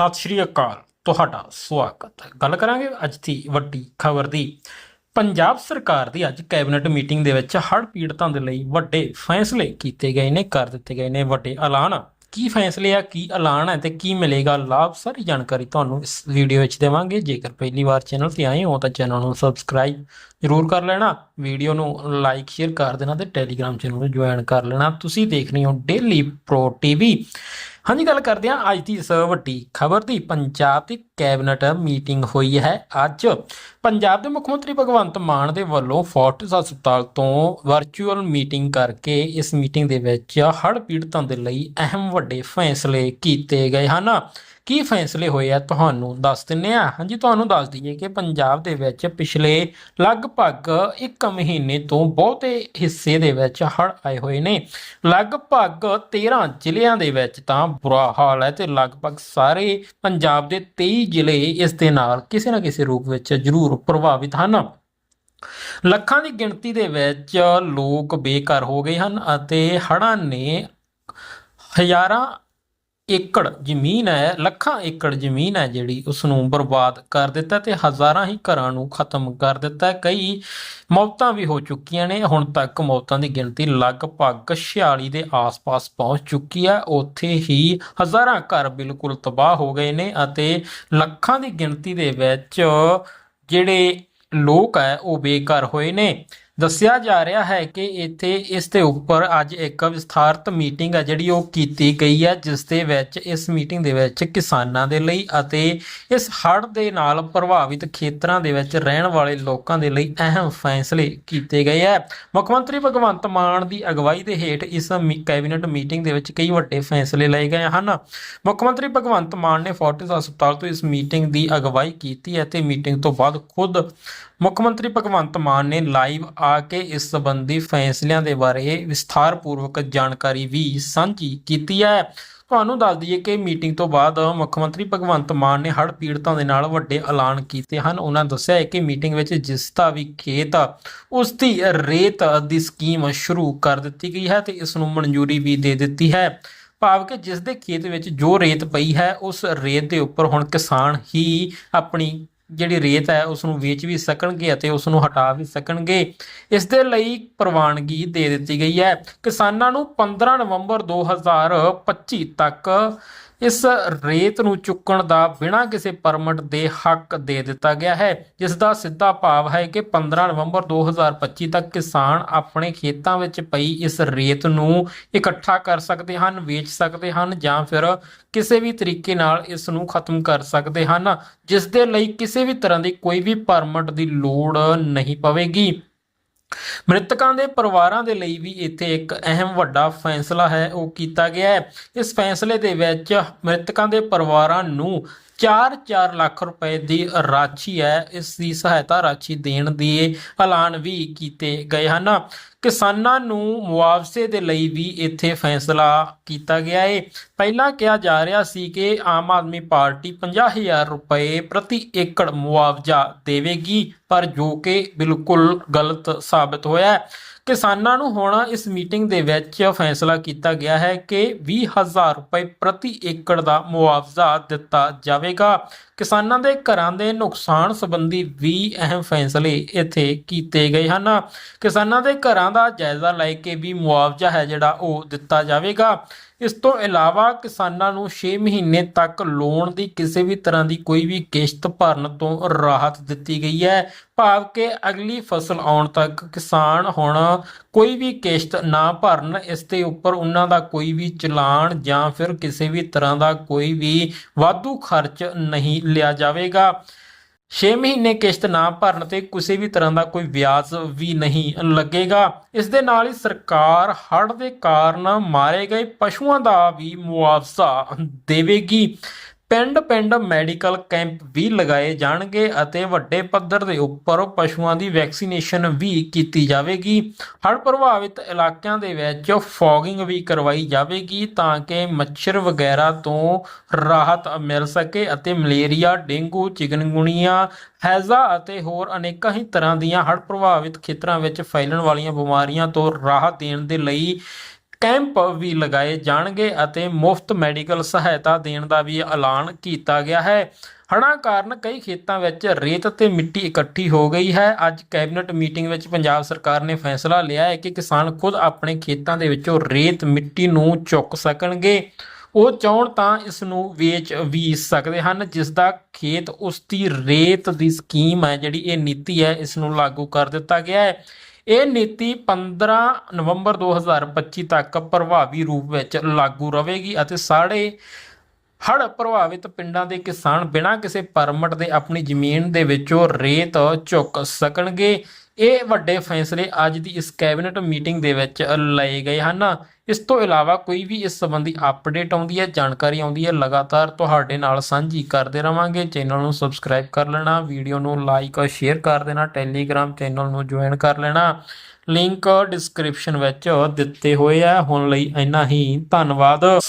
ਸਤਿ ਸ਼੍ਰੀ ਅਕਾਲ, ਤੁਹਾਡਾ ਸਵਾਗਤ ਹੈ। ਗੱਲ ਕਰਾਂਗੇ ਅੱਜ ਦੀ ਵੱਡੀ ਖਬਰ ਦੀ। ਪੰਜਾਬ ਸਰਕਾਰ ਦੀ ਅੱਜ ਕੈਬਨਿਟ ਮੀਟਿੰਗ ਦੇ ਵਿੱਚ ਹੜ੍ਹ ਪੀੜਤਾਂ ਦੇ ਲਈ ਵੱਡੇ ਫੈਸਲੇ ਕੀਤੇ ਗਏ ਨੇ, ਕਰ ਦਿੱਤੇ ਗਏ ਨੇ ਵੱਡੇ ਐਲਾਨ। ਕੀ ਫੈਸਲੇ ਆ, ਕੀ ਐਲਾਨ ਹੈ ਤੇ ਕੀ ਮਿਲੇਗਾ ਲਾਭ? ਸਾਰੀ ਜਾਣਕਾਰੀ ਤੁਹਾਨੂੰ ਇਸ ਵੀਡੀਓ ਵਿੱਚ ਦੇਵਾਂਗੇ। ਜੇਕਰ ਪਹਿਲੀ ਵਾਰ ਚੈਨਲ ਤੇ ਆਏ ਹੋ ਤਾਂ ਚੈਨਲ ਨੂੰ ਸਬਸਕ੍ਰਾਈਬ ਜ਼ਰੂਰ ਕਰ ਲੈਣਾ। ਵੀਡੀਓ ਨੂੰ ਲਾਈਕ ਸ਼ੇਅਰ ਕਰ ਦੇਣਾ ਤੇ ਟੈਲੀਗ੍ਰਾਮ ਚੈਨਲ ਨੂੰ ਜੁਆਇਨ ਕਰ ਲੈਣਾ। ਤੁਸੀਂ ਦੇਖ ਰਹੇ ਹੋ ਡੇਲੀ ਪ੍ਰੋ ਟੀਵੀ ਹਾਂਜੀ, ਗੱਲ ਕਰਦੇ ਹਾਂ। ਅੱਜ ਦੀ ਇਸ ਵੱਡੀ ਖਬਰ ਦੀ। ਪੰਜਾਬ ਦੀ ਕੈਬਨਿਟ ਮੀਟਿੰਗ ਹੋਈ ਹੈ ਅੱਜ। ਪੰਜਾਬ ਦੇ ਮੁੱਖ ਮੰਤਰੀ ਭਗਵੰਤ ਮਾਨ ਦੇ ਵੱਲੋਂ ਫੋਰਟਿਸ ਹਸਪਤਾਲ ਤੋਂ ਵਰਚੁਅਲ ਮੀਟਿੰਗ ਕਰਕੇ ਇਸ ਮੀਟਿੰਗ ਦੇ ਵਿੱਚ ਹੜ੍ਹ ਪੀੜਤਾਂ ਦੇ ਲਈ ਅਹਿਮ ਵੱਡੇ ਫੈਸਲੇ ਕੀਤੇ ਗਏ ਹਨ। ਕੀ ਫੈਸਲੇ ਹੋਏ ਆ ਤੁਹਾਨੂੰ? ਦੱਸ ਦਿੰਨੇ ਆ। ਹਾਂਜੀ, ਤੁਹਾਨੂੰ ਦੱਸ ਦਈਏ ਕਿ ਪੰਜਾਬ ਦੇ ਵਿੱਚ ਪਿਛਲੇ ਲਗਭਗ 1 ਮਹੀਨੇ ਤੋਂ ਬਹੁਤੇ ਹਿੱਸੇ ਦੇ ਵਿੱਚ ਹੜ੍ਹ ਆਏ ਹੋਏ ਨੇ। ਲਗਭਗ 13 ਜ਼ਿਲ੍ਹਿਆਂ ਦੇ ਵਿੱਚ ਤਾਂ ਬੁਰਾ ਹਾਲ ਹੈ ਤੇ ਲਗਭਗ ਸਾਰੇ ਪੰਜਾਬ ਦੇ 23 ਜ਼ਿਲ੍ਹੇ ਇਸ ਦੇ ਨਾਲ ਕਿਸੇ ਨਾ ਕਿਸੇ ਰੂਪ ਵਿੱਚ ਜ਼ਰੂਰ ਪ੍ਰਭਾਵਿਤ ਹਨ। ਲੱਖਾਂ ਦੀ ਗਿਣਤੀ ਦੇ ਵਿੱਚ ਲੋਕ ਬੇਘਰ ਹੋ ਗਏ ਹਨ ਅਤੇ ਹੜ੍ਹਾਂ ਨੇ ਹਜ਼ਾਰਾਂ ਏਕੜ ਜ਼ਮੀਨ ਹੈ, ਲੱਖਾਂ ਏਕੜ ਜ਼ਮੀਨ ਹੈ ਜਿਹੜੀ ਉਸ ਨੂੰ ਬਰਬਾਦ ਕਰ ਦਿੱਤਾ ਤੇ ਹਜ਼ਾਰਾਂ ਹੀ ਘਰਾਂ ਨੂੰ ਖਤਮ ਕਰ ਦਿੱਤਾ। ਕਈ ਮੌਤਾਂ ਵੀ ਹੋ ਚੁੱਕੀਆਂ ਨੇ, ਹੁਣ ਤੱਕ ਮੌਤਾਂ ਦੀ ਗਿਣਤੀ ਲਗਭਗ 46 ਦੇ ਆਸ-ਪਾਸ ਪਹੁੰਚ ਚੁੱਕੀ ਹੈ। ਉੱਥੇ ਹੀ ਹਜ਼ਾਰਾਂ ਘਰ ਬਿਲਕੁਲ ਤਬਾਹ ਹੋ ਗਏ ਨੇ ਅਤੇ ਲੱਖਾਂ ਦੀ ਗਿਣਤੀ ਦੇ ਵਿੱਚ ਜਿਹੜੇ ਲੋਕ ਹੈ, ਉਹ ਬੇਘਰ ਹੋਏ ਨੇ। ਦੱਸਿਆ ਜਾ ਰਿਹਾ ਹੈ ਕਿ ਇੱਥੇ ਇਸ ਦੇ ਉੱਪਰ ਅੱਜ ਇੱਕ ਵਿਸਥਾਰਤ ਮੀਟਿੰਗ ਹੈ, ਜਿਹੜੀ ਉਹ ਕੀਤੀ ਗਈ ਹੈ, ਜਿਸ ਦੇ ਵਿੱਚ ਇਸ ਮੀਟਿੰਗ ਦੇ ਵਿੱਚ ਕਿਸਾਨਾਂ ਦੇ ਲਈ ਅਤੇ ਇਸ ਹੜ੍ਹ ਦੇ ਨਾਲ ਪ੍ਰਭਾਵਿਤ ਖੇਤਰਾਂ ਦੇ ਵਿੱਚ ਰਹਿਣ ਵਾਲੇ ਲੋਕਾਂ ਦੇ ਲਈ ਅਹਿਮ ਫੈਸਲੇ ਕੀਤੇ ਗਏ ਹੈ। ਮੁੱਖ ਮੰਤਰੀ ਭਗਵੰਤ ਮਾਨ ਦੀ ਅਗਵਾਈ ਦੇ ਹੇਠ ਇਸ ਮੀ- ਕੈਬਨਿਟ ਮੀਟਿੰਗ ਦੇ ਵਿੱਚ ਕਈ ਵੱਡੇ ਫੈਸਲੇ ਲਏ ਗਏ ਹਨ। ਮੁੱਖ ਮੰਤਰੀ ਭਗਵੰਤ ਮਾਨ ਨੇ ਫੋਰਟਿਸ ਹਸਪਤਾਲ ਤੋਂ ਇਸ ਮੀਟਿੰਗ ਦੀ ਅਗਵਾਈ ਕੀਤੀ ਹੈ ਤੇ ਮੀਟਿੰਗ ਤੋਂ ਬਾਅਦ ਖੁਦ ਮੁੱਖ ਮੰਤਰੀ ਭਗਵੰਤ ਮਾਨ ਨੇ ਲਾਈਵ ਆ ਕੇ ਇਸ ਸੰਬੰਧੀ ਫੈਸਲਿਆਂ ਦੇ ਬਾਰੇ ਵਿਸਥਾਰਪੂਰਵਕ ਜਾਣਕਾਰੀ ਵੀ ਸਾਂਝੀ ਕੀਤੀ ਹੈ। ਤੁਹਾਨੂੰ ਦੱਸ ਦਈਏ ਕਿ ਮੀਟਿੰਗ ਤੋਂ ਬਾਅਦ ਮੁੱਖ ਮੰਤਰੀ ਭਗਵੰਤ ਮਾਨ ਨੇ ਹੜ੍ਹ ਪੀੜਤਾਂ ਦੇ ਨਾਲ ਵੱਡੇ ਐਲਾਨ ਕੀਤੇ ਹਨ। ਉਹਨਾਂ ਦੱਸਿਆ ਹੈ ਕਿ ਮੀਟਿੰਗ ਵਿੱਚ ਜਿਸ ਦਾ ਵੀ ਖੇਤ ਆ, ਉਸ ਦੀ ਰੇਤ ਦੀ ਸਕੀਮ ਸ਼ੁਰੂ ਕਰ ਦਿੱਤੀ ਗਈ ਹੈ ਤੇ ਇਸ ਨੂੰ ਮਨਜ਼ੂਰੀ ਵੀ ਦੇ ਦਿੱਤੀ ਹੈ। ਭਾਵ ਕਿ ਜਿਸ ਦੇ ਖੇਤ ਵਿੱਚ ਜੋ ਰੇਤ ਪਈ ਹੈ ਉਸ ਰੇਤ ਦੇ ਉੱਪਰ ਹੁਣ ਕਿਸਾਨ ਹੀ ਆਪਣੀ ਜਿਹੜੀ ਰੇਤ ਹੈ ਉਸ ਨੂੰ ਵੇਚ ਵੀ ਸਕਣਗੇ ਅਤੇ ਉਸ ਨੂੰ ਹਟਾ ਵੀ ਸਕਣਗੇ। ਇਸ ਦੇ ਲਈ ਪ੍ਰਵਾਨਗੀ ਦੇ ਦਿੱਤੀ ਗਈ ਹੈ। ਕਿਸਾਨਾਂ ਨੂੰ 15 ਨਵੰਬਰ 2025 ਤੱਕ ਇਸ ਰੇਤ ਨੂੰ ਚੁੱਕਣ ਦਾ ਬਿਨਾਂ ਕਿਸੇ ਪਰਮਿਟ ਦੇ ਹੱਕ ਦੇ ਦਿੱਤਾ ਗਿਆ ਹੈ, ਜਿਸ ਦਾ ਸਿੱਧਾ ਭਾਵ ਹੈ ਕਿ 15 ਨਵੰਬਰ 2025 ਤੱਕ ਕਿਸਾਨ ਆਪਣੇ ਖੇਤਾਂ ਵਿੱਚ ਪਈ ਇਸ ਰੇਤ ਨੂੰ ਇਕੱਠਾ ਕਰ ਸਕਦੇ ਹਨ, ਵੇਚ ਸਕਦੇ ਹਨ ਜਾਂ ਫਿਰ ਕਿਸੇ ਵੀ ਤਰੀਕੇ ਨਾਲ ਇਸ ਨੂੰ ਖਤਮ ਕਰ ਸਕਦੇ ਹਨ, ਜਿਸ ਦੇ ਲਈ ਕਿਸੇ ਵੀ ਤਰ੍ਹਾਂ ਦੀ ਕੋਈ ਵੀ ਪਰਮਿਟ ਦੀ ਲੋੜ ਨਹੀਂ ਪਵੇਗੀ। ਮ੍ਰਿਤਕਾਂ ਦੇ ਪਰਿਵਾਰਾਂ ਦੇ ਲਈ ਵੀ ਇੱਥੇ ਇੱਕ ਅਹਿਮ ਵੱਡਾ ਫੈਸਲਾ ਹੈ, ਉਹ ਕੀਤਾ ਗਿਆ ਹੈ। ਇਸ ਫੈਸਲੇ ਦੇ ਵਿੱਚ ਮ੍ਰਿਤਕਾਂ ਦੇ ਪਰਿਵਾਰਾਂ ਨੂੰ 4-4 ਲੱਖ ਰੁਪਏ ਦੀ ਰਾਸ਼ੀ ਹੈ, ਇਸ ਦੀ ਸਹਾਇਤਾ ਰਾਸ਼ੀ ਦੇਣ ਦੇ ਐਲਾਨ ਵੀ ਕੀਤੇ ਗਏ ਹਨ। ਕਿਸਾਨਾਂ ਨੂੰ ਮੁਆਵਜ਼ੇ ਦੇ ਲਈ ਵੀ ਇੱਥੇ ਫੈਸਲਾ ਕੀਤਾ ਗਿਆ ਹੈ ਪਹਿਲਾਂ ਕਿਹਾ ਜਾ ਰਿਹਾ ਸੀ ਕਿ ਆਮ ਆਦਮੀ ਪਾਰਟੀ 50000 ਰੁਪਏ ਪ੍ਰਤੀ ਏਕੜ ਮੁਆਵਜ਼ਾ ਦੇਵੇਗੀ, ਪਰ ਜੋ ਕਿ ਬਿਲਕੁਲ ਗਲਤ ਸਾਬਤ ਹੋਇਆ ਹੈ। ਕਿਸਾਨਾਂ ਨੂੰ ਹੁਣ ਇਸ ਮੀਟਿੰਗ ਦੇ ਵਿੱਚ ਫੈਸਲਾ ਕੀਤਾ ਗਿਆ ਹੈ ਕਿ 20000 ਰੁਪਏ ਪ੍ਰਤੀ ਏਕੜ ਦਾ ਮੁਆਵਜ਼ਾ ਦਿੱਤਾ ਜਾਵੇਗਾ। ਕਿਸਾਨਾਂ ਦੇ ਘਰਾਂ ਦੇ ਨੁਕਸਾਨ ਸੰਬੰਧੀ ਵੀ ਅਹਿਮ ਫੈਸਲੇ ਇੱਥੇ ਕੀਤੇ ਗਏ ਹਨ। ਕਿਸਾਨਾਂ ਦੇ ਘਰਾਂ ਦਾ ਜਾਇਜ਼ਾ ਲੈ ਕੇ ਵੀ ਮੁਆਵਜ਼ਾ ਹੈ ਜਿਹੜਾ ਉਹ ਦਿੱਤਾ ਜਾਵੇਗਾ। ਇਸ ਤੋਂ ਇਲਾਵਾ ਕਿਸਾਨਾਂ ਨੂੰ 6 ਮਹੀਨੇ ਤੱਕ ਲੋਨ ਦੀ ਕਿਸੇ ਵੀ ਤਰ੍ਹਾਂ ਦੀ ਕੋਈ ਵੀ ਕਿਸ਼ਤ ਭਰਨ ਤੋਂ ਰਾਹਤ ਦਿੱਤੀ ਗਈ ਹੈ। ਭਾਵ ਕਿ ਅਗਲੀ ਫਸਲ ਆਉਣ ਤੱਕ ਕਿਸਾਨ ਹੁਣ ਕੋਈ ਵੀ ਕਿਸ਼ਤ ਨਾ ਭਰਨ, ਇਸ ਦੇ ਉੱਪਰ ਉਹਨਾਂ ਦਾ ਕੋਈ ਵੀ ਚਲਾਨ ਜਾਂ ਫਿਰ ਕਿਸੇ ਵੀ ਤਰ੍ਹਾਂ ਦਾ ਕੋਈ ਵੀ ਵਾਧੂ ਖਰਚ ਨਹੀਂ ਲਿਆ ਜਾਵੇਗਾ। 6 ਮਹੀਨੇ ਕਿਸ਼ਤ ਨਾ ਭਰਨ ਤੇ ਕਿਸੇ ਵੀ ਤਰ੍ਹਾਂ ਦਾ ਕੋਈ ਵਿਆਜ ਵੀ ਨਹੀਂ ਲੱਗੇਗਾ। ਇਸ ਦੇ ਨਾਲ ਹੀ ਸਰਕਾਰ ਹੜ੍ਹ ਦੇ ਕਾਰਨ ਮਾਰੇ ਗਏ ਪਸ਼ੂਆਂ ਦਾ ਵੀ ਮੁਆਵਜ਼ਾ ਦੇਵੇਗੀ। ਪਿੰਡ-ਪਿੰਡ ਮੈਡੀਕਲ ਕੈਂਪ ਵੀ ਲਗਾਏ ਜਾਣਗੇ ਅਤੇ ਵੱਡੇ ਪੱਧਰ ਦੇ ਉੱਪਰ ਪਸ਼ੂਆਂ ਦੀ ਵੈਕਸੀਨੇਸ਼ਨ ਵੀ ਕੀਤੀ ਜਾਵੇਗੀ। ਹੜ੍ਹ ਪ੍ਰਭਾਵਿਤ ਇਲਾਕਿਆਂ ਦੇ ਵਿੱਚ ਫੌਗਿੰਗ ਵੀ ਕਰਵਾਈ ਜਾਵੇਗੀ ਤਾਂ ਕਿ ਮੱਛਰ ਵਗੈਰਾ ਤੋਂ ਰਾਹਤ ਮਿਲ ਸਕੇ ਅਤੇ ਮਲੇਰੀਆ, ਡੇਂਗੂ ਚਿਕਨਗੁਨੀਆ ਹੈਜ਼ਾ ਅਤੇ ਹੋਰ ਅਨੇਕਾਂ ਹੀ ਤਰ੍ਹਾਂ ਦੀਆਂ ਹੜ੍ਹ ਪ੍ਰਭਾਵਿਤ ਖੇਤਰਾਂ ਵਿੱਚ ਫੈਲਣ ਵਾਲੀਆਂ ਬਿਮਾਰੀਆਂ ਤੋਂ ਰਾਹਤ ਦੇਣ ਦੇ ਲਈ ਕੈਂਪ ਵੀ ਲਗਾਏ ਜਾਣਗੇ ਅਤੇ ਮੁਫਤ ਮੈਡੀਕਲ ਸਹਾਇਤਾ ਦੇਣ ਦਾ ਵੀ ਐਲਾਨ ਕੀਤਾ ਗਿਆ ਹੈ। ਹੜ੍ਹਾਂ ਕਾਰਨ ਕਈ ਖੇਤਾਂ ਵਿੱਚ ਰੇਤ ਅਤੇ ਮਿੱਟੀ ਇਕੱਠੀ ਹੋ ਗਈ ਹੈ। ਅੱਜ ਕੈਬਨਿਟ ਮੀਟਿੰਗ ਵਿੱਚ ਪੰਜਾਬ ਸਰਕਾਰ ਨੇ ਫੈਸਲਾ ਲਿਆ ਹੈ ਕਿ ਕਿਸਾਨ ਖੁਦ ਆਪਣੇ ਖੇਤਾਂ ਦੇ ਵਿੱਚੋਂ ਰੇਤ ਮਿੱਟੀ ਨੂੰ ਚੁੱਕ ਸਕਣਗੇ। ਉਹ ਚਾਹਣ ਤਾਂ ਇਸ ਨੂੰ ਵੇਚ ਵੀ ਸਕਦੇ ਹਨ, ਜਿਸ ਦਾ ਖੇਤ ਉਸ ਦੀ ਰੇਤ ਦੀ ਸਕੀਮ ਹੈ ਜਿਹੜੀ ਇਹ ਨੀਤੀ ਹੈ, ਇਸ ਨੂੰ ਲਾਗੂ ਕਰ ਦਿੱਤਾ ਗਿਆ ਹੈ। ਇਹ ਨੀਤੀ 15 ਨਵੰਬਰ 2025 ਤੱਕ ਪ੍ਰਭਾਵੀ ਰੂਪ ਵਿੱਚ ਲਾਗੂ ਰਹੇਗੀ ਅਤੇ ਸਾਰੇ ਹੜ੍ਹ ਪ੍ਰਭਾਵਿਤ ਪਿੰਡਾਂ ਦੇ ਕਿਸਾਨ ਬਿਨਾਂ ਕਿਸੇ ਪਰਮਿਟ ਦੇ ਆਪਣੀ ਜ਼ਮੀਨ ਦੇ ਵਿੱਚੋਂ ਰੇਤ ਚੁੱਕ ਸਕਣਗੇ। ਇਹ ਵੱਡੇ ਫੈਸਲੇ ਅੱਜ ਦੀ ਇਸ ਕੈਬਨਿਟ ਮੀਟਿੰਗ ਦੇ ਵਿੱਚ ਲਏ ਗਏ ਹਨ। ਇਸ ਤੋਂ ਇਲਾਵਾ ਕੋਈ ਵੀ ਇਸ ਸੰਬੰਧੀ ਅਪਡੇਟ ਆਉਂਦੀ ਹੈ, ਜਾਣਕਾਰੀ ਆਉਂਦੀ ਹੈ, ਲਗਾਤਾਰ ਤੁਹਾਡੇ ਨਾਲ ਸਾਂਝੀ ਕਰਦੇ ਰਵਾਂਗੇ। ਚੈਨਲ ਨੂੰ ਸਬਸਕ੍ਰਾਈਬ ਕਰ ਲੈਣਾ, ਵੀਡੀਓ ਨੂੰ ਲਾਈਕ ਔਰ ਸ਼ੇਅਰ ਕਰ ਦੇਣਾ, ਟੈਲੀਗ੍ਰਾਮ ਚੈਨਲ ਨੂੰ ਜੁਆਇਨ ਕਰ ਲੈਣਾ। ਲਿੰਕ ਡਿਸਕ੍ਰਿਪਸ਼ਨ ਵਿੱਚ ਦਿੱਤੇ ਹੋਏ ਆ। ਹੁਣ ਲਈ ਇੰਨਾ ਹੀ। ਧੰਨਵਾਦ।